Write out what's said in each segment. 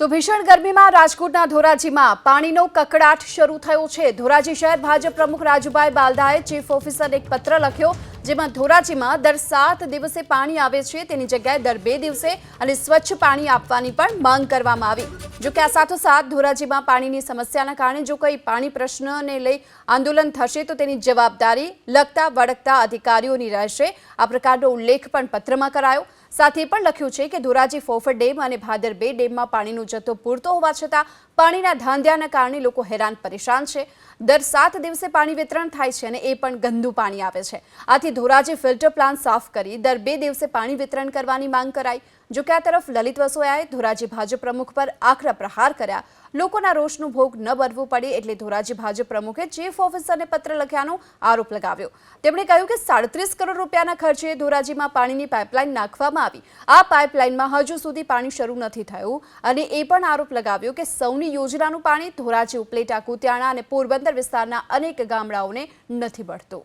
તો ભીષણ ગરમીમાં રાજકોટના ધોરાજીમાં પાણીનો કકડાટ શરૂ થયો છે. ધોરાજી શહેર ભાજપ પ્રમુખ રાજુભાઈ બાલદાએ ચીફ ઓફિસરને એક પત્ર લખ્યો, જેમાં ધોરાજીમાં દર સાત દિવસે પાણી આવે છે, તેની જગ્યાએ દર બે દિવસે અને સ્વચ્છ પાણી આપવાની પણ માંગ કરવામાં આવી. જો કે આ સાથોસાથ ધોરાજીમાં પાણીની સમસ્યાના કારણે જો કોઈ પાણી પ્રશ્નને લઈ આંદોલન થશે, તો તેની જવાબદારી લગતા વળગતા અધિકારીઓની રહેશે. આ પ્રકારનો ઉલ્લેખ પણ પત્રમાં કરાયો. સાથે પણ લખ્યું છે કે ધોરાજી ફોફર ડેમ અને ભાદર બે ડેમમાં પાણીનો જથ્થો પૂરતો હોવા છતાં પાણીના ધાંધ્યાના કારણે લોકો હેરાન પરેશાન છે. દર સાત દિવસે પાણી વિતરણ થાય છે અને એ પણ ગંદુ પાણી આવે છે. આથી ધોરાજી ફિલ્ટર પ્લાન્ટ સાફ કરી દર બે દિવસે પાણી વિતરણ કરવાની માંગ કરાઈ. જો કે આ તરફ લલિત વસોયાએ ધોરાજી ભાજપ પ્રમુખ પર આકરા પ્રહાર કર્યા. લોકોના રોષનું ભોગ ન બનવું પડે એટલે ધોરાજી ભાજપ પ્રમુખે ચીફ ઓફિસરને પત્ર લખ્યાનો આરોપ લગાવ્યો. તેમણે કહ્યું કે સાડત્રીસ કરોડ રૂપિયાના ખર્ચે ધોરાજીમાં પાણીની પાઇપલાઇન નાખવામાં આવી. આ પાઇપલાઇનમાં હજુ સુધી પાણી શરૂ નથી થયું અને એ પણ આરોપ લગાવ્યો કે સૌની યોજનાનું પાણી ધોરાજી ઉપલેટા, કુતિયાણા અને પોરબંદર વિસ્તારના અનેક ગામડાઓને નથી મળતું.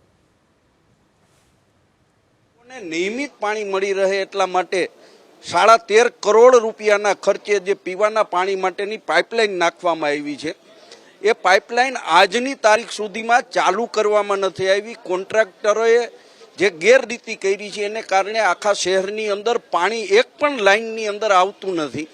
નિયમિત પાણી મળી રહે એટલા માટે સાડા તેર કરોડ રૂપિયાના ખર્ચે જે પીવાના પાણી માટેની પાઇપલાઇન નાખવામાં આવી છે. એ પાઇપલાઇન આજની તારીખ સુધીમાં ચાલુ કરવામાં નથી આવી. કોન્ટ્રાક્ટરોએ જે ગેરરીતિ કરી છે એને કારણે આખા શહેરની અંદર પાણી એક પણ લાઇનની અંદર આવતું નથી.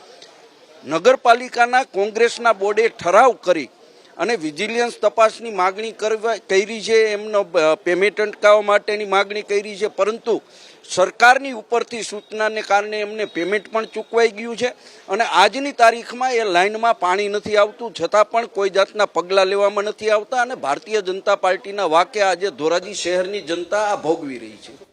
નગરપાલિકાના કોંગ્રેસના બોર્ડે ઠરાવ કરી અને વિજિલન્સ તપાસની માગણી કરવા કરી છે, એમનો પેમેન્ટ અટકાવવા માટેની માગણી કરી છે, પરંતુ સરકારની ઉપરથી સૂચનાને કારણે એમને પેમેન્ટ પણ ચૂકવાઈ ગયું છે અને આજની તારીખમાં એ લાઇનમાં પાણી નથી આવતું, છતાં પણ કોઈ જાતના પગલાં લેવામાં નથી આવતા અને ભારતીય જનતા પાર્ટીના વાકે આજે ધોરાજી શહેરની જનતા આ ભોગવી રહી છે.